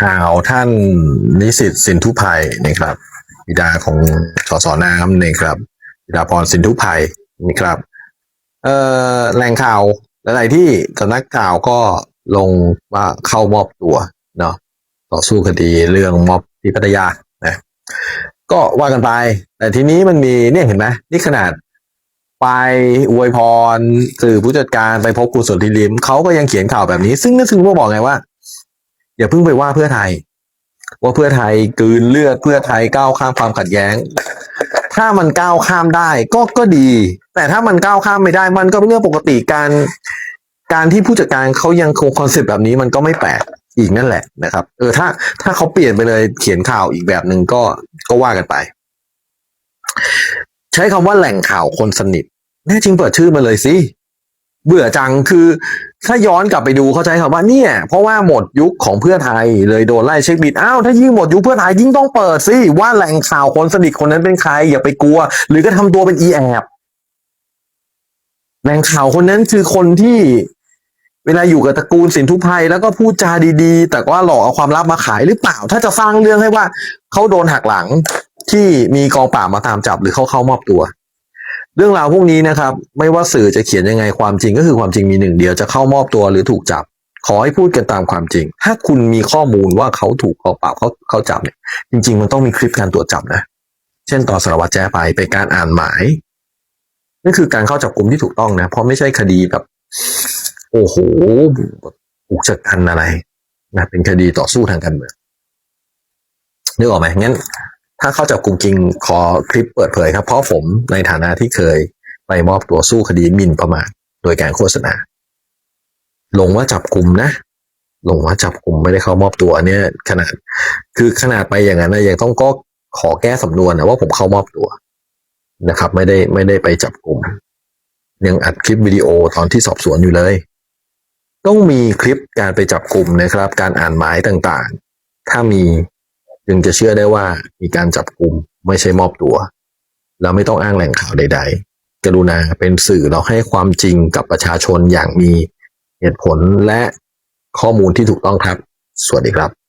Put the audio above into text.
ข่าวท่านนิสิตสินทุภัยนะครับบิดาของสสน้ำนะครับบิดาพรสินทุภัยนะครับเอ่อแหล่งข่าวหลายๆที่สำนักข่าวก็ลงว่าเข้ามอบตัวเนาะต่อสู้คดีเรื่องม็อบที่พัทยานะก็ว่ากันไป แต่ทีนี้มันมีเนี่ยเห็นไหมนี่ขนาดไปอวยพรสื่อผู้จัดการไปพบคุณสนธิลิมเขาก็ยังเขียนข่าวแบบนี้ ซึ่งนั่นซึ่งว่าบอกไงว่า อย่าเพิ่งไปว่าเพื่อไทย ว่าเพื่อไทยกืนเลือดเพื่อไทยก้าวข้ามความขัดแย้ง ถ้ามันก้าวข้ามได้ก็ก็ดี แต่ถ้ามันก้าวข้ามไม่ได้ มันก็เป็นเรื่องปกติการ การที่ผู้จัดการเขายังคงคอนเซปต์แบบนี้มันก็ไม่แปลกอีกนั่นแหละนะครับ เออถ้าถ้าเขาเปลี่ยนไปเลยเขียนข่าวอีกแบบหนึ่งก็ก็ว่ากันไป ใช้คำว่าแหล่งข่าวคนสนิทแน่จริงเปิดชื่อมาเลยสิเบื่อจังคือ ถ้าย้อนกลับไปดูเขาใช้คำว่าเนี่ย เพราะว่าหมดยุคของเพื่อไทยเลยโดนไล่เช็คบิดอ้าวถ้ายิ่งหมดยุคเพื่อไทยยิ่งต้องเปิดสิว่าแหล่งข่าวคนสนิทคนนั้นเป็นใคร อย่าไปกลัว หรือก็ทำตัวเป็นอีแอบแหล่งข่าวคนนั้นคือคนที่เวลาอยู่กับตระกูลสินทุพภัยแล้วก็พูดจาดีๆ แต่ว่าหลอกเอาความลับมาขายหรือเปล่า ถ้าจะสร้างเรื่องให้ว่าเขาโดนหักหลังที่มีกองปราบมาตามจับหรือเขาเข้ามอบตัว เรื่องราวพวกนี้นะครับ ไม่ว่าสื่อจะเขียนยังไงความจริงก็คือความจริงมีหนึ่งเดียวจะเข้ามอบตัวหรือถูกจับ ขอให้พูดกันตามความจริง ถ้าคุณมีข้อมูลว่าเขาถูกกองปราบเขาเขาจับเนี่ยจริง ๆ มันต้องมีคลิปการตรวจจับนะ เช่นต่อสารวัตรแจ้ไปเป็นการอ่านหมายนั่นคือการเข้าจับกลุ่มที่ถูกต้องนะ เพราะไม่ใช่คดีแบบ โอ้โหอุกชะกันอะไรนะเป็นคดีต่อสู้ทางการเมืองนึกออกไหมงั้น ถ้าเข้าจับกลุ่มจริงขอคลิปเปิดเผยครับ เพราะผมในฐานะที่เคยไปมอบตัวสู้คดีหมิ่นประมาทโดยการโฆษณา ลงว่าจับกลุ่มนะลงว่าจับกลุ่มไม่ได้เข้ามอบตัวเนี่ยขนาด คือขนาดไปอย่างนั้นนะยังต้องก็ขอแก้สำนวนนะว่าผมเข้ามอบตัวนะครับ ไม่ได้ไม่ได้ไปจับกลุ่มยังอัดคลิปวิดีโอตอนที่สอบสวนอยู่เลย ต้องมีคลิปการไปจับกลุ่มนะครับ การอ่านหมายต่างๆ ถ้ามี จึงจะเชื่อได้ว่ามีการจับกลุ่มไม่ใช่มอบตัวแล้วไม่ต้องอ้างแหล่งข่าวใด ๆ กรุณาเป็นสื่อเราให้ความจริงกับประชาชนอย่างมีเหตุผลและข้อมูลที่ถูกต้องครับ สวัสดีครับ